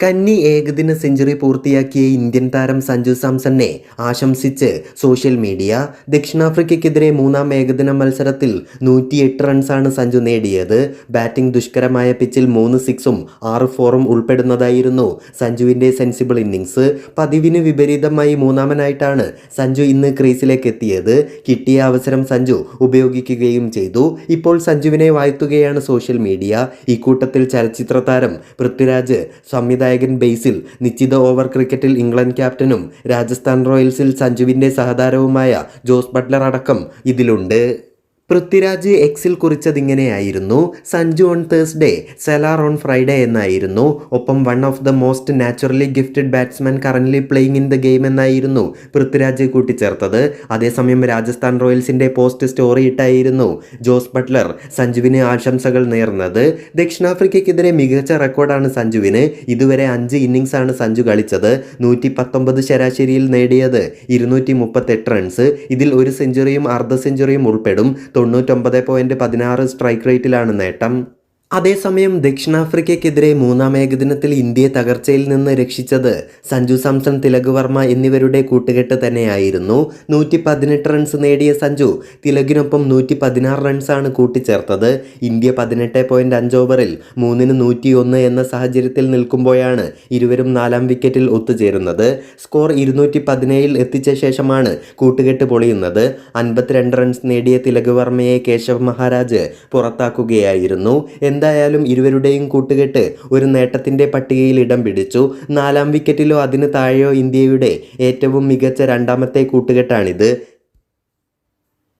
കന്നി ഏകദിന സെഞ്ചുറി പൂർത്തിയാക്കിയ ഇന്ത്യൻ താരം സഞ്ജു സാംസണിനെ ആശംസിച്ച് സോഷ്യൽ മീഡിയ ദക്ഷിണാഫ്രിക്കയ്ക്കെതിരെ മൂന്നാം ഏകദിന മത്സരത്തിൽ നൂറ്റിയെട്ട് റൺസാണ് സഞ്ജു നേടിയത്. ബാറ്റിംഗ് ദുഷ്കരമായ പിച്ചിൽ മൂന്ന് സിക്സും ആറ് ഫോറും ഉൾപ്പെടുന്നതായിരുന്നു സഞ്ജുവിന്റെ സെൻസിബിൾ ഇന്നിങ്സ് പതിവിന് വിപരീതമായി മൂന്നാമനായിട്ടാണ് സഞ്ജു ഇന്ന് ക്രീസിലേക്ക് എത്തിയത് കിട്ടിയ അവസരം സഞ്ജു ഉപയോഗിക്കുകയും ചെയ്തു. ഇപ്പോൾ സഞ്ജുവിനെ വാഴ്ത്തുകയാണ് സോഷ്യൽ മീഡിയ. ഇക്കൂട്ടത്തിൽ ചലച്ചിത്ര താരം പൃഥ്വിരാജ് സംവിധായകൻ ബേസിൽ നിശ്ചിത ഓവർ ക്രിക്കറ്റിൽ ഇംഗ്ലണ്ട് ക്യാപ്റ്റനും രാജസ്ഥാൻ റോയൽസിൽ സഞ്ജുവിന്റെ സഹതാരവുമായ ജോസ് ബട്ട്ലർ അടക്കം ഇതിലുണ്ട്. പൃഥ്വിരാജ് എക്സിൽ കുറിച്ചതിങ്ങനെയായിരുന്നു. Sanju on Thursday Salaar on Friday എന്നായിരുന്നു. ഒപ്പം one of the most naturally gifted batsman currently playing in the game എന്നായിരുന്നു പൃഥ്വിരാജ് കൂട്ടിച്ചേർത്തത്. അതേസമയം രാജസ്ഥാൻ റോയൽസിന്റെ പോസ്റ്റ് സ്റ്റോറി ഇട്ടായിരുന്നു ജോസ് ബട്ട്ലർ സഞ്ജുവിന് ആശംസകൾ നേർന്നത്. ദക്ഷിണാഫ്രിക്കയ്ക്കെതിരെ മികച്ച റെക്കോർഡാണ് സഞ്ജുവിന്. ഇതുവരെ അഞ്ച് ഇന്നിങ്സാണ് സഞ്ജു കളിച്ചത്. നൂറ്റി പത്തൊമ്പത് ശരാശരിയിൽ നേടിയത് ഇരുന്നൂറ്റി മുപ്പത്തെട്ട് റൺസ് ഇതിൽ ഒരു സെഞ്ചുറിയും അർദ്ധ സെഞ്ചുറിയും ഉൾപ്പെടും. തൊണ്ണൂറ്റൊമ്പത് പോയിന്റ് പതിനാറ് സ്ട്രൈക്ക് റേറ്റിലാണ് നേട്ടം. അതേസമയം ദക്ഷിണാഫ്രിക്കയ്ക്കെതിരെ മൂന്നാം ഏകദിനത്തിൽ ഇന്ത്യയെ തകർച്ചയിൽ നിന്ന് രക്ഷിച്ചത് സഞ്ജു സാംസൺ തിലക് വർമ്മ എന്നിവരുടെ കൂട്ടുകെട്ട് തന്നെയായിരുന്നു. നൂറ്റി പതിനെട്ട് റൺസ് നേടിയ സഞ്ജു തിലകിനൊപ്പം നൂറ്റി പതിനാറ് റൺസാണ് കൂട്ടിച്ചേർത്തത്. ഇന്ത്യ പതിനെട്ട് പോയിന്റ് അഞ്ച് ഓവറിൽ മൂന്നിന് നൂറ്റി ഒന്ന് എന്ന സാഹചര്യത്തിൽ നിൽക്കുമ്പോഴാണ് ഇരുവരും നാലാം വിക്കറ്റിൽ ഒത്തുചേരുന്നത്. സ്കോർ ഇരുന്നൂറ്റി പതിനേഴിൽ എത്തിച്ച ശേഷമാണ് കൂട്ടുകെട്ട് പൊളിയുന്നത്. അൻപത്തിരണ്ട് റൺസ് നേടിയ തിലക് വർമ്മയെ കേശവ് മഹാരാജ് പുറത്താക്കുകയായിരുന്നു. എന്തായാലും ഇരുവരുടെയും കൂട്ടുകെട്ട് ഒരു നേട്ടത്തിന്റെ പട്ടികയിൽ ഇടം പിടിച്ചു. നാലാം വിക്കറ്റിലോ അതിന് താഴെയോ ഇന്ത്യയുടെ ഏറ്റവും മികച്ച രണ്ടാമത്തെ കൂട്ടുകെട്ടാണിത്.